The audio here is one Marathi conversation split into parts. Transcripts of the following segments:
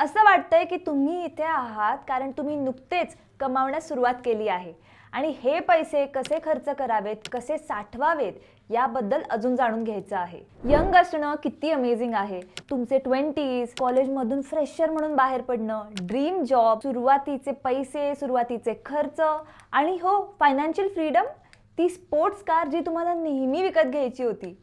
असं वाटतंय की तुम्ही इथे आहात कारण तुम्ही नुकतेच कमावण्यास सुरुवात केली आहे. आणि हे पैसे कसे खर्च करावेत कसे साठवावेत याबद्दल अजून जाणून घ्यायचं आहे. यंग असणं किती अमेझिंग आहे. तुमचे ट्वेंटीज कॉलेजमधून फ्रेशर म्हणून बाहेर पडणं ड्रीम जॉब सुरुवातीचे पैसे सुरुवातीचे खर्च आणि हो फायनान्शियल फ्रीडम ती स्पोर्ट्स कार जी तुम्हाला नेहमी विकत घ्यायची होती.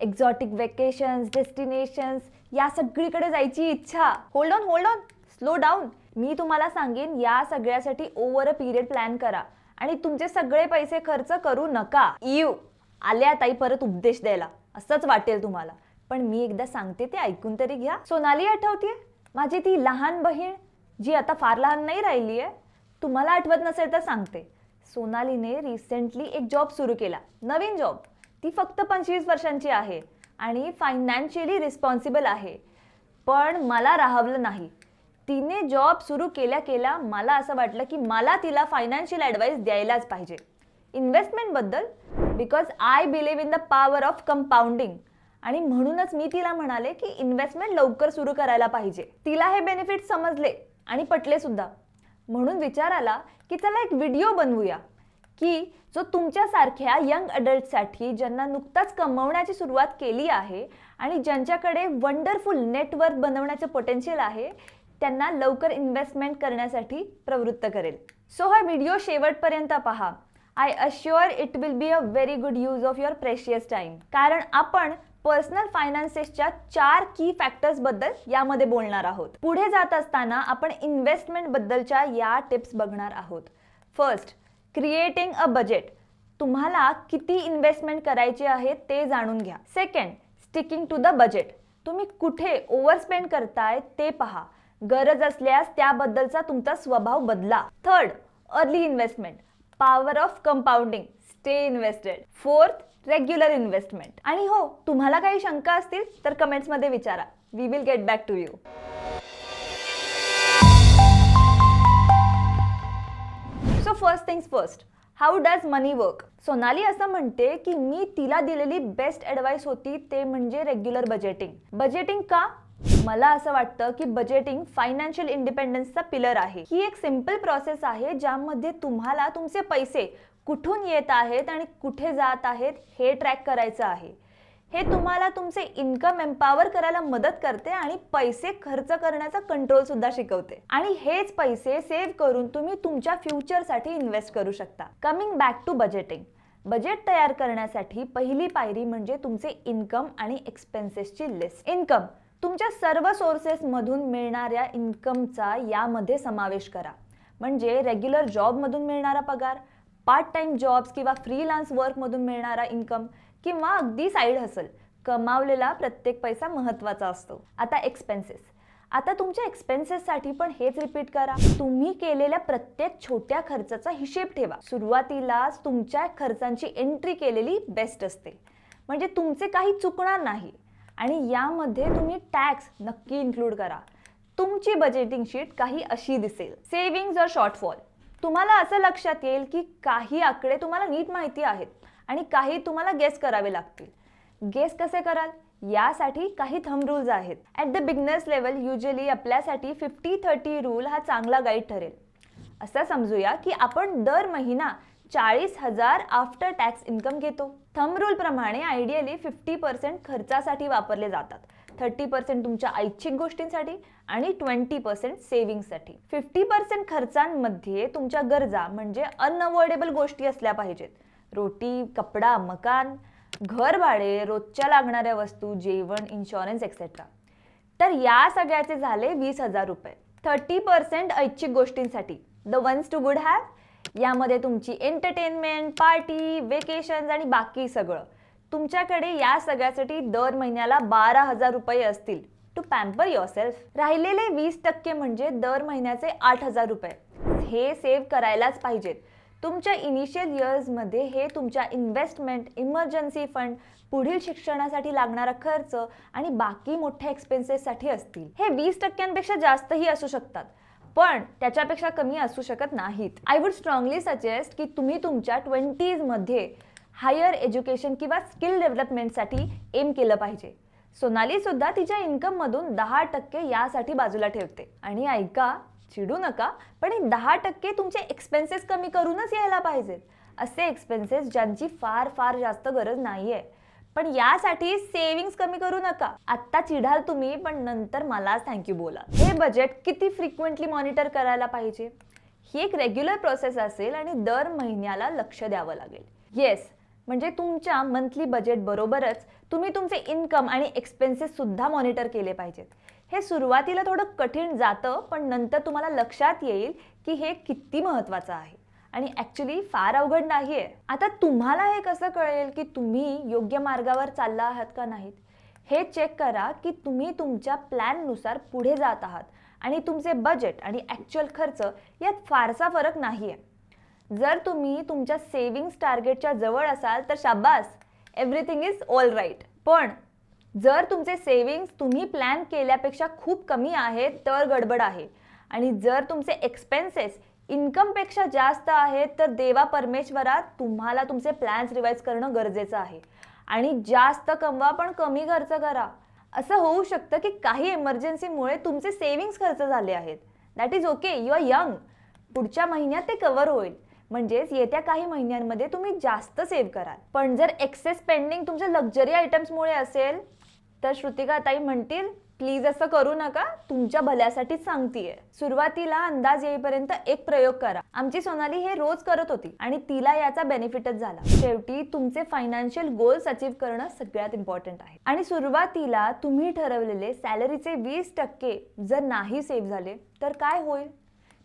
एक्झॉटिक वेकेशन्स डेस्टिनेशन्स या सगळीकडे जायची इच्छा. Hold on hold on slow down मी तुम्हाला सांगेन या सगळ्यासाठी ओव्हर अ पिरियड प्लॅन करा. आणि तुमचे सगळे पैसे खर्च करू नका. यू आल्या ताई परत उपदेश द्यायला. असंच वाटेल तुम्हाला. पण मी एकदा सांगते ते ऐकून तरी घ्या. सोनाली आठवतीये? माझी ती लहान बहीण जी आता फार लहान नाही राहिली आहे तुम्हाला आठवत नसेल तर सांगते. सोनालीने रिसेंटली एक जॉब सुरू केला. नवीन जॉब ती फक्त पंचवीस वर्षांची आहे आणि फायनान्शियली रिस्पॉन्सिबल आहे. पण मला राहवलं नाही. तिने जॉब सुरू केल्या केल्या मला असं वाटलं की मला तिला फायनान्शियल ॲडवाईस द्यायलाच पाहिजे. इन्व्हेस्टमेंटबद्दल because I believe in the power of compounding आणि म्हणूनच मी तिला म्हणाले की इन्व्हेस्टमेंट लवकर सुरू करायला पाहिजे. तिला हे बेनिफिट समजले आणि पटले सुद्धा. म्हणून विचार आला की चला एक व्हिडिओ बनवूया. की जो तुमच्यासारख्या यंग अडल्टसाठी ज्यांना नुकताच कमवण्याची सुरुवात केली आहे आणि ज्यांच्याकडे वंडरफुल नेटवर्क बनवण्याचं पोटेन्शियल आहे त्यांना लवकर इन्व्हेस्टमेंट करण्यासाठी प्रवृत्त करेल. सो हा व्हिडिओ शेवटपर्यंत पहा. I assure it will be a very good use of your precious time कारण आपण पर्सनल फायनान्सेसच्या चार की फॅक्टर्सबद्दल यामध्ये बोलणार आहोत. पुढे जात असताना आपण इन्व्हेस्टमेंट बद्दलच्या या टिप्स बघणार आहोत. First creating a budget. तुम्हाला किती इन्व्हेस्टमेंट करायची आहे ते जाणून घ्या. Second sticking to the budget तुम्ही कुठे ओव्हरस्पेंड करताय ते पहा. गरज असल्यास त्याबद्दलचा तुमचा स्वभाव बदला. Third early investment power of compounding stay invested fourth regular investment आणि हो तुम्हाला काही शंका असतील तर कमेंट्समध्ये विचारा. We will get back to you so first things first how does money work Sonali असं म्हणते की मी तिला दिलेली बेस्ट ॲडवाईस होती ते म्हणजे रेग्युलर बजेटिंग बजेटिंग का? मला असं वाटतं की बजेटिंग फायनान्शियल इंडिपेंडन्सचा पिलर आहे. ही एक सिंपल प्रोसेस आहे ज्यामध्ये तुम्हाला तुमचे पैसे कुठून येत आहेत आणि कुठे जात आहेत हे ट्रॅक करायचं आहे. हे तुम्हाला तुमचे इन्कम एम्पावर करायला मदत करते आणि पैसे खर्च करण्याचा कंट्रोल सुद्धा शिकवते. आणि हेच पैसे सेव्ह करून तुम्ही तुमच्या फ्युचरसाठी इन्व्हेस्ट करू शकता. Coming back to budgeting budget तयार करण्यासाठी पहिली पायरी म्हणजे तुमचे इन्कम आणि एक्सपेन्सेसची लिस्ट इन्कम तुमच्या सर्व सोर्सेसमधून मिळणाऱ्या इन्कमचा यामध्ये समावेश करा. म्हणजे रेग्युलर जॉबमधून मिळणारा पगार पार्ट टाइम जॉब्स किंवा फ्रीलान्स वर्कमधून मिळणारा इन्कम किंवा अगदी साईड हसल कमावलेला प्रत्येक पैसा महत्त्वाचा असतो. आता एक्सपेन्सेस आता तुमच्या एक्सपेन्सेससाठी पण हेच रिपीट करा. तुम्ही केलेल्या प्रत्येक छोट्या खर्चाचा हिशेब ठेवा. सुरुवातीलाच तुमच्या खर्चांची एंट्री केलेली बेस्ट असते. म्हणजे तुमचे काही चुकणार नाही. आणि यामध्ये तुम्ही टॅक्स नक्की इन्क्लूड करा. तुमची बजेटिंग शीट काही अशी दिसेल. सेव्हिंग्ज और शॉर्टफॉल तुम्हाला असं लक्षात येईल की काही आकडे तुम्हाला नीट माहिती आहेत. आणि काही तुम्हाला गेस करावे लागतील. गेस कसे कराल? यासाठी काही थंब रूल्स आहेत. At the beginners level usually आपल्यासाठी फिफ्टी थर्टी रूल हा चांगला गाईड ठरेल. असं समजूया की आपण दर महिना चाळीस हजार आफ्टर टॅक्स इन्कम घेतो. थंब रूल प्रमाणे आयडियली फिफ्टी पर्सेंट खर्चासाठी वापरले जातात. थर्टी पर्सेंट तुमच्या ऐच्छिक गोष्टींसाठी आणि ट्वेंटी पर्सेंट सेव्हिंगसाठी फिफ्टी पर्सेंट खर्चांमध्ये तुमच्या गरजा म्हणजे अनअवॉइडेबल गोष्टी असल्या पाहिजेत. रोटी कपडा मकान घर भाडे रोजच्या लागणाऱ्या वस्तू जेवण इन्शुरन्स एक्सेट्रा तर या सगळ्याचे झाले वीस हजार रुपये. थर्टी पर्सेंट ऐच्छिक गोष्टींसाठी. The ones to good have यामध्ये तुमची एंटरटेनमेंट पार्टी वेकेशन्स आणि बाकी सगळं. तुमच्याकडे या सगळ्यासाठी दर महिन्याला बारा हजार रुपये असतील. टू पॅम्पर युअर सेल्फ राहिलेले वीस टक्के म्हणजे दर महिन्याचे आठ हजार रुपये. हे सेव्ह करायलाच पाहिजेत. तुमच्या इनिशियल इयर्समध्ये हे तुमच्या इन्व्हेस्टमेंट इमर्जन्सी फंड पुढील शिक्षणासाठी लागणारा खर्च आणि बाकी मोठ्या एक्सपेन्सेससाठी असतील. हे वीस टक्क्यांपेक्षा जास्तही असू शकतात. पण त्याच्यापेक्षा कमी असू शकत नाहीत. आय वुड स्ट्रॉंगली सजेस्ट की तुम्ही तुमच्या ट्वेंटीजमध्ये हायर एज्युकेशन किंवा स्किल डेव्हलपमेंटसाठी एम केलं पाहिजे. सोनाली सुद्धा तिच्या इन्कममधून दहा टक्के यासाठी बाजूला ठेवते. आणि ऐका चिडू नका पण हे दहा टक्के तुमचे एक्सपेन्सेस कमी करूनच यायला पाहिजेत. असे एक्सपेन्सेस ज्यांची फार फार जास्त गरज नाहीये. पण यासाठी सेव्हिंग्स कमी करू नका. आत्ता चिढाल तुम्ही पण नंतर मलाच थँक्यू बोला. हे बजेट किती फ्रिक्वेंटली मॉनिटर करायला पाहिजे? ही एक रेग्युलर प्रोसेस असेल आणि दर महिन्याला लक्ष द्यावं लागेल. येस म्हणजे तुमच्या मंथली बजेट बरोबरच तुम्ही तुमचे इन्कम आणि एक्सपेन्सेस सुद्धा मॉनिटर केले पाहिजेत. हे सुरुवातीला थोडं कठीण जातं पण नंतर तुम्हाला लक्षात येईल की हे किती महत्त्वाचं आहे. आणि ॲक्च्युली फार अवघड नाही आहे आता तुम्हाला हे कसं कळेल की तुम्ही योग्य मार्गावर चालला आहात का नाहीत? हे चेक करा की तुम्ही तुमच्या प्लॅननुसार पुढे जात आहात. आणि तुमचे बजेट आणि ॲक्च्युअल खर्च यात फारसा फरक नाही आहे जर तुम्ही तुमच्या सेव्हिंग्स टार्गेटच्या जवळ असाल तर शाबास! एव्हरीथिंग इज ऑल राईट पण जर तुमचे सेव्हिंग्स तुम्ही प्लॅन केल्यापेक्षा खूप कमी आहेत तर गडबड आहे. आणि जर तुमचे एक्सपेन्सेस इन्कमपेक्षा जास्त आहेत तर देवा परमेश्वरा तुम्हाला तुमचे प्लॅन्स रिवाईज करणं गरजेचं आहे. आणि जास्त कमवा पण कमी खर्च करा. असं होऊ शकतं की काही इमर्जन्सीमुळे तुमचे सेव्हिंग्स खर्च झाले आहेत. That is okay you are young पुढच्या महिन्यात ते कव्हर होईल. म्हणजेच येत्या काही महिन्यांमध्ये तुम्ही जास्त सेव्ह कराल. पण जर एक्सेस पेंडिंग तुमच्या लक्झरी आयटम्समुळे असेल तर श्रुतिका ताई म्हणतील प्लीज असं करू नका तुमच्या भल्यासाठीच सांगतीये. सुरुवातीला अंदाज येईपर्यंत एक प्रयोग करा. आमची सोनाली हे रोज करत होती आणि तिला याचा बेनिफिटच झाला. शेवटी तुमचे फायनान्शियल गोल्स अचीव्ह करणं सगळ्यात इम्पॉर्टंट आहे. आणि सुरुवातीला तुम्ही ठरवलेले सॅलरीचे वीस टक्के जर नाही सेव्ह झाले तर काय होईल?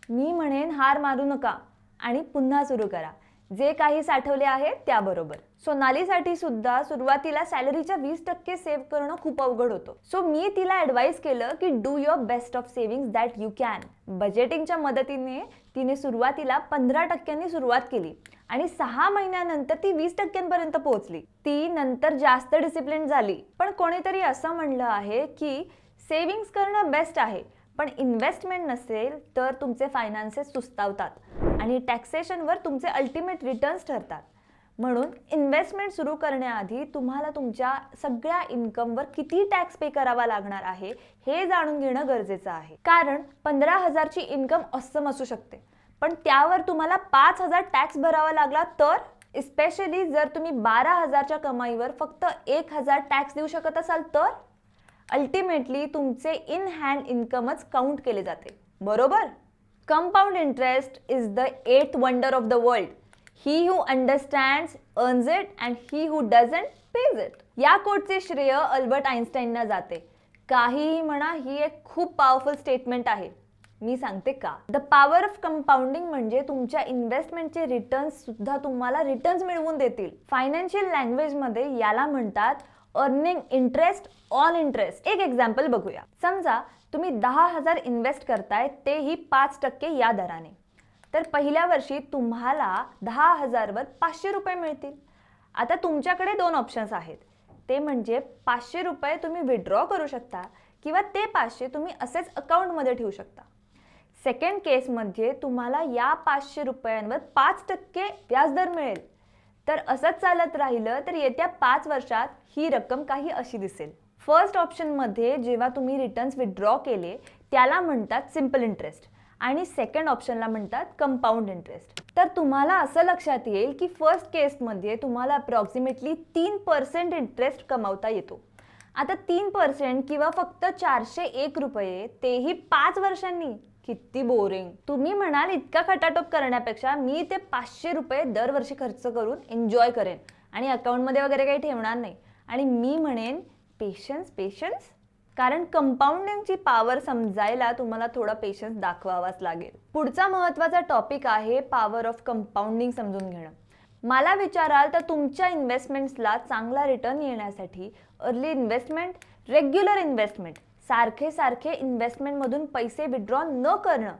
मी म्हणेन हार मारू नका आणि पुन्हा सुरू करा. जे काही साठवले आहे त्याबरोबर. सोनालीसाठी सुद्धा सुरुवातीला सॅलरीच्या वीस टक्के सेव्ह करणं खूप अवघड होतं. सो मी तिला ॲडवाईस केलं की do your best of savings that you can बजेटिंगच्या मदतीने तिने सुरुवातीला पंधरा टक्क्यांनी सुरुवात केली आणि सहा महिन्यानंतर ती वीस टक्क्यांपर्यंत पोहोचली. ती नंतर जास्त डिसिप्लिन झाली. पण कोणीतरी असं म्हणलं आहे की सेव्हिंग्स करणं बेस्ट आहे. पण इन्व्हेस्टमेंट नसेल तर तुमचे फायनान्सेस सुस्तावतात. आणि टॅक्सेशनवर तुमचे अल्टिमेट रिटर्न्स ठरतात. म्हणून इन्व्हेस्टमेंट सुरू करण्याआधी तुम्हाला तुमच्या सगळ्या इन्कमवर किती टॅक्स पे करावा लागणार आहे हे जाणून घेणं गरजेचं आहे. कारण पंधरा हजारची इन्कम अस्सम असू शकते. पण त्यावर तुम्हाला पाच हजार टॅक्स भरावा लागला तर इस्पेशली जर तुम्ही बारा हजारच्या कमाईवर फक्त एक हजार टॅक्स देऊ शकत असाल तर अल्टिमेटली तुमचे इन हँड इन्कमच काउंट केले जाते. बरोबर? Compound interest is the eighth wonder of the world he who understands earns it and he who doesn't pays it या कोटचे श्रेय अल्बर्ट आईन्स्टाईनना जाते. काहीही म्हणा ही एक खूप पॉवरफुल स्टेटमेंट आहे. मी सांगते का? द पॉवर ऑफ कंपाऊंडिंग म्हणजे तुमच्या इन्व्हेस्टमेंटचे रिटर्न्स सुद्धा तुम्हाला रिटर्न्स मिळवून देतील. फायनान्शियल लँग्वेजमध्ये याला म्हणतात अर्निंग इंटरेस्ट ऑन इंटरेस्ट एक एक्झाम्पल बघूया. समजा तुम्ही दहा हजार इन्व्हेस्ट करताय तेही पाच टक्के या दराने. तर पहिल्या वर्षी तुम्हाला दहा हजारवर पाचशे रुपये मिळतील. आता तुमच्याकडे दोन ऑप्शन्स आहेत. ते म्हणजे पाचशे रुपये तुम्ही विड्रॉ करू शकता किंवा ते पाचशे तुम्ही असेच अकाउंटमध्ये ठेवू शकता. सेकंड केसमध्ये तुम्हाला या पाचशे रुपयांवर पाच टक्के व्याजदर मिळेल. तर असंच चालत राहिलं तर येत्या पाच वर्षात ही रक्कम काही अशी दिसेल. फर्स्ट ऑप्शनमध्ये जेव्हा तुम्ही रिटर्न्स विथड्रॉ केले त्याला म्हणतात सिंपल इंटरेस्ट आणि सेकंड ऑप्शनला म्हणतात कंपाऊंड इंटरेस्ट तर तुम्हाला असं लक्षात येईल की फर्स्ट केसमध्ये तुम्हाला अप्रॉक्सिमेटली तीन पर्सेंट इंटरेस्ट कमावता येतो. आता तीन पर्सेंट किंवा फक्त चारशे एक रुपये तेही पाच वर्षांनी. किती बोरिंग तुम्ही म्हणाल इतका खटाटोप करण्यापेक्षा मी ते पाचशे रुपये दरवर्षी खर्च करून एन्जॉय करेन. आणि अकाउंटमध्ये वगैरे काही ठेवणार नाही. आणि मी म्हणेन पेशन्स पेशन्स कारण कंपाऊंडिंगची पॉवर समजायला तुम्हाला थोडा पेशन्स दाखवावाच लागेल. पुढचा महत्त्वाचा टॉपिक आहे पॉवर ऑफ कंपाऊंडिंग समजून घेणं. मला विचाराल तर तुमच्या इन्व्हेस्टमेंट्सला चांगला रिटर्न येण्यासाठी अर्ली इन्व्हेस्टमेंट रेग्युलर इन्व्हेस्टमेंट सारखे सारखे इन्व्हेस्टमेंटमधून पैसे विड्रॉ न करणं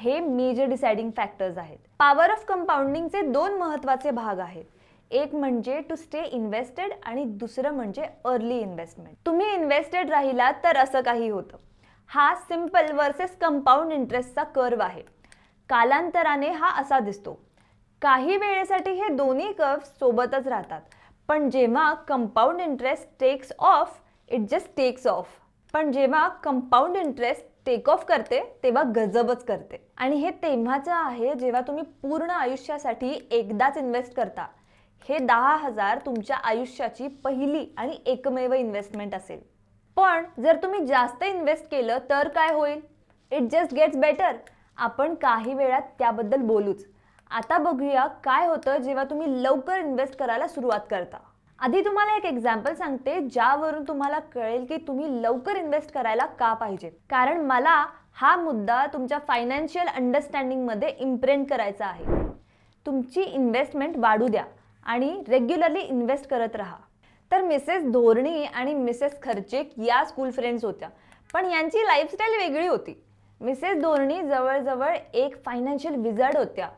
हे मेजर डिसाइडिंग फॅक्टर्स आहेत. पॉवर ऑफ कंपाऊंडिंगचे दोन महत्त्वाचे भाग आहेत. एक म्हणजे टू स्टे इन्व्हेस्टेड आणि दुसरं म्हणजे अर्ली इन्व्हेस्टमेंट तुम्ही इन्व्हेस्टेड राहिलात तर असं काही होतं. हा सिंपल वर्सेस कंपाऊंड इंटरेस्टचा कर्व आहे. कालांतराने हा असा दिसतो. काही वेळेसाठी हे दोन्ही कर्व सोबतच राहतात. पण जेव्हा compound interest takes off it just takes off पण जेव्हा कंपाऊंड इंटरेस्ट टेक ऑफ करते तेव्हा गजबच करते. आणि हे तेव्हाचं आहे जेव्हा तुम्ही पूर्ण आयुष्यासाठी एकदाच इन्व्हेस्ट करता. हे दहा हजार तुमच्या आयुष्याची पहिली आणि एकमेव इन्व्हेस्टमेंट असेल. पण जर तुम्ही जास्त इन्व्हेस्ट केलं तर काय होईल? इट जस्ट गेट्स बेटर आपण काही वेळात त्याबद्दल बोलूच. आता बघूया काय होतं जेव्हा तुम्ही लवकर इन्व्हेस्ट करायला सुरुवात करता. आधी तुम्हाला एक एक्झाम्पल सांगते ज्यावरून तुम्हाला कळेल की तुम्ही लवकर इन्व्हेस्ट करायला का पाहिजे. कारण मला हा मुद्दा तुमच्या फायनान्शियल अंडरस्टँडिंगमध्ये इम्प्रिंट करायचा आहे. तुमची इन्व्हेस्टमेंट वाढू द्या आणि रेग्युलरली इन्व्हेस्ट करत राहा. तर मिसेस धोरणी आणि मिसेस खर्चेक या स्कूल फ्रेंड्स होत्या. पण यांची लाईफस्टाईल वेगळी होती. मिसेस धोरणी जवळजवळ एक फायनान्शियल विझार्ड होत्या.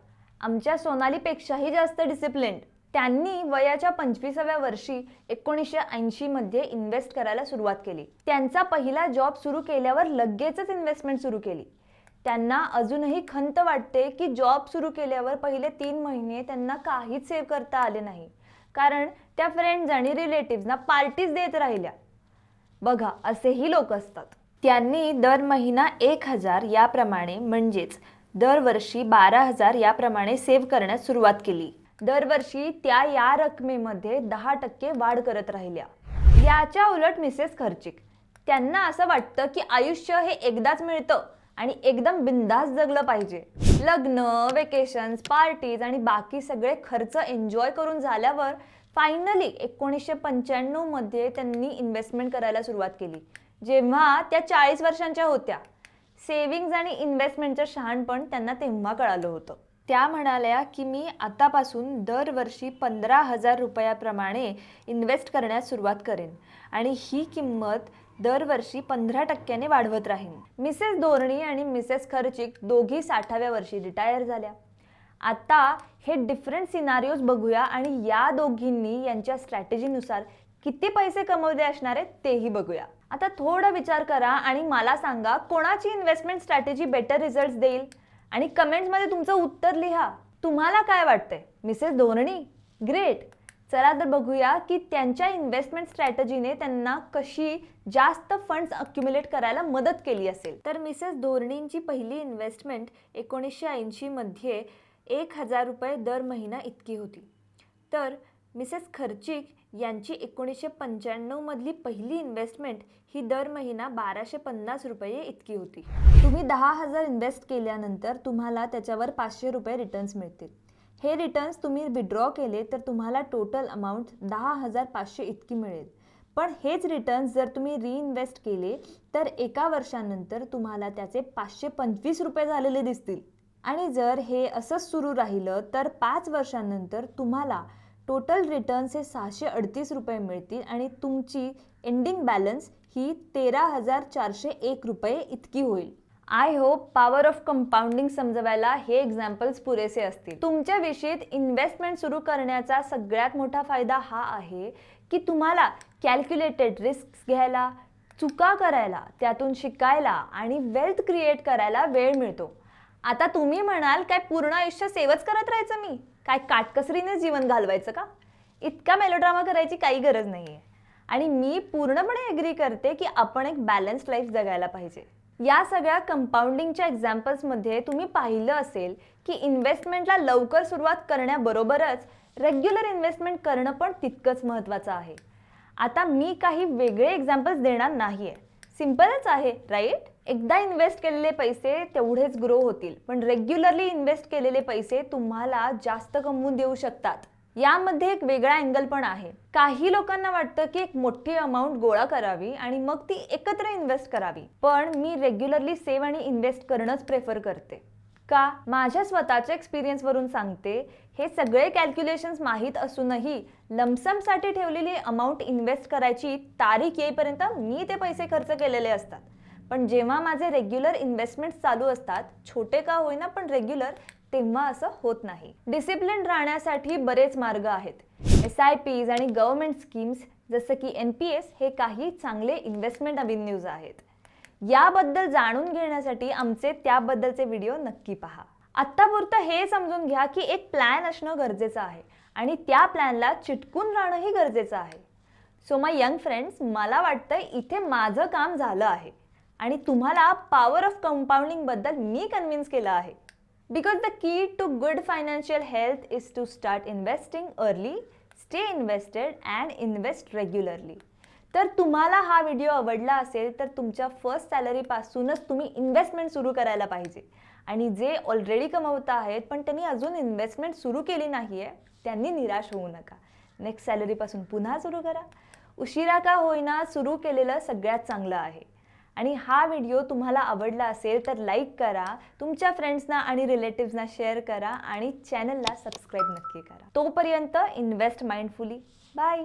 आमच्या सोनालीपेक्षाही जास्त डिसिप्लिन्ड त्यांनी वयाच्या पंचवीसाव्या वर्षी एकोणीसशे ऐंशीमध्ये इन्व्हेस्ट करायला सुरुवात केली. त्यांचा पहिला जॉब सुरू केल्यावर लगेचच इन्व्हेस्टमेंट सुरू केली. त्यांना अजूनही खंत वाटते की जॉब सुरू केल्यावर पहिले तीन महिने त्यांना काहीच सेव्ह करता आले नाही. कारण त्या फ्रेंड्स आणि रिलेटिव्हजना पार्टीज देत राहिल्या. बघा असेही लोक असतात. त्यांनी दर महिना एक हजार याप्रमाणे म्हणजेच दरवर्षी बारा हजार याप्रमाणे सेव्ह करण्यास सुरुवात केली. दरवर्षी त्या या रकमेमध्ये दहा टक्के वाढ करत राहिल्या. याच्या उलट मिसेस खर्चिक त्यांना असं वाटतं की आयुष्य हे एकदाच मिळतं आणि एकदम बिंदास जगलं पाहिजे. लग्न वेकेशन्स पार्टीज आणि बाकी सगळे खर्च एन्जॉय करून झाल्यावर फायनली एकोणीसशे पंच्याण्णवमध्ये त्यांनी इन्व्हेस्टमेंट करायला सुरुवात केली. जेव्हा त्या चाळीस वर्षांच्या होत्या. सेव्हिंग्ज आणि इन्व्हेस्टमेंटचं शहाणपण त्यांना तेव्हा कळालं होतं. त्या म्हणाल्या की मी आतापासून दरवर्षी पंधरा हजार रुपयाप्रमाणे इन्व्हेस्ट करण्यास सुरुवात करेन आणि ही किंमत दरवर्षी पंधरा टक्क्याने वाढवत राहीन. मिसेस धोरणी आणि मिसेस खर्चिक दोघी साठाव्या वर्षी रिटायर झाल्या. आता हे डिफरंट सिनारिओज बघूया आणि या दोघींनी यांच्या स्ट्रॅटेजीनुसार किती पैसे कमवले असणार आहेत तेही बघूया. आता थोडा विचार करा आणि मला सांगा कोणाची इन्व्हेस्टमेंट स्ट्रॅटेजी बेटर रिझल्ट देईल? आणि कमेंट्समध्ये तुमचं उत्तर लिहा. तुम्हाला काय वाटतंय? Mrs Dhorani great. चला तर बघूया की त्यांच्या इन्व्हेस्टमेंट स्ट्रॅटजीने त्यांना कशी जास्त फंड्स अक्युमुलेट करायला मदत केली असेल. तर मिसेस धोरणींची पहिली इन्व्हेस्टमेंट एकोणीसशे ऐंशीमध्ये एक हजार रुपये दर महिना इतकी होती. तर मिसेस खर्चिक यांची एकोणीसशे पंच्याण्णवमधली पहिली इन्व्हेस्टमेंट ही दर महिना बाराशे पन्नास रुपये इतकी होती. तुम्ही दहा हजार इन्व्हेस्ट केल्यानंतर तुम्हाला त्याच्यावर पाचशे रुपये रिटर्न्स मिळतील. हे रिटर्न्स तुम्ही विड्रॉ केले तर तुम्हाला टोटल अमाऊंट दहा हजार पाचशे इतकी मिळेल. पण हेच रिटर्न्स जर तुम्ही रिइन्व्हेस्ट केले तर एका वर्षानंतर तुम्हाला त्याचे पाचशे पंचवीस रुपये झालेले दिसतील. आणि जर हे असंच सुरू राहिलं तर पाच वर्षांनंतर तुम्हाला टोटल रिटर्न्स हे सहाशे अडतीस रुपये मिळतील आणि तुमची एंडिंग बॅलन्स ही तेरा हजार चारशे एक रुपये इतकी होईल. I hope power of compounding समजवायला हे एक्झाम्पल्स पुरेसे असतील. तुमच्या विषयीत इन्व्हेस्टमेंट सुरू करण्याचा सगळ्यात मोठा फायदा हा आहे की तुम्हाला कॅल्क्युलेटेड रिस्क घ्यायला चुका करायला त्यातून शिकायला आणि वेल्थ क्रिएट करायला वेळ मिळतो. आता तुम्ही म्हणाल काय पूर्ण आयुष्य सेवच करत राहायचं मी? काय काटकसरीने जीवन घालवायचं का? इतका मेलोड्रामा करायची काही गरज नाही आहे आणि मी पूर्णपणे एग्री करते की आपण एक बॅलन्स्ड लाईफ जगायला पाहिजे. या सगळ्या कंपाऊंडिंगच्या एक्झाम्पल्समध्ये तुम्ही पाहिलं असेल की इन्व्हेस्टमेंटला लवकर सुरुवात करण्याबरोबरच रेग्युलर इन्व्हेस्टमेंट करणं पण तितकंच महत्त्वाचं आहे. आता मी काही वेगळे एक्झाम्पल्स देणार नाही आहे सिम्पलच आहे राईट एकदा इन्व्हेस्ट केलेले पैसे तेवढेच ग्रो होतील. पण रेग्युलरली इन्व्हेस्ट केलेले पैसे तुम्हाला जास्त कमवून देऊ शकतात. यामध्ये एक वेगळा अँगल पण आहे. काही लोकांना वाटतं की एक मोठी अमाऊंट गोळा करावी आणि मग ती एकत्र इन्व्हेस्ट करावी. पण मी रेग्युलरली सेव्ह आणि इन्व्हेस्ट करणंच प्रेफर करते. का माझ्या स्वतःच्या एक्सपिरियन्सवरून सांगते? हे सगळे कॅल्क्युलेशन्स माहीत असूनही लमसमसाठी ठेवलेली अमाऊंट इन्व्हेस्ट करायची तारीख येईपर्यंत मी ते पैसे खर्च केलेले असतात. पण जेव्हा माझे रेग्युलर इन्व्हेस्टमेंट चालू असतात छोटे का होईना पण रेग्युलर तेव्हा असं होत नाही. डिसिप्लिन राहण्यासाठी बरेच मार्ग आहेत. एस आय पीज आणि गव्हर्नमेंट स्कीम्स जसं की एन पी एस हे काही चांगले इन्व्हेस्टमेंट अव्हेन्यूज आहेत. याबद्दल जाणून घेण्यासाठी आमचे त्याबद्दलचे व्हिडिओ नक्की पहा. आत्तापुरतं हे समजून घ्या की एक प्लॅन असणं गरजेचं आहे आणि त्या प्लॅनला चिटकून राहणंही गरजेचं आहे. सो माय यंग फ्रेंड्स मला वाटतं इथे माझं काम झालं आहे आणि तुम्हाला पॉवर ऑफ कंपाऊंडिंगबद्दल मी कन्व्हिन्स केलं आहे. Because the key to good financial health is to start investing early stay invested and invest regularly तर तुम्हाला हा व्हिडिओ आवडला असेल तर तुमच्या फर्स्ट सॅलरीपासूनच तुम्ही इन्व्हेस्टमेंट सुरू करायला पाहिजे. आणि जे ऑलरेडी कमवत आहेत पण त्यांनी अजून इन्व्हेस्टमेंट सुरू केली नाही आहे त्यांनी निराश होऊ नका. नेक्स्ट सॅलरीपासून पुन्हा सुरू करा. उशिरा का होईना सुरू केलेलं सगळ्यात चांगलं आहे. आणि हा व्हिडिओ तुम्हाला आवडला असेल तर लाईक करा तुमच्या फ्रेंड्सना आणि रिलेटिव्सना शेअर करा आणि चॅनलला सबस्क्राईब नक्की करा. तोपर्यंत invest mindfully bye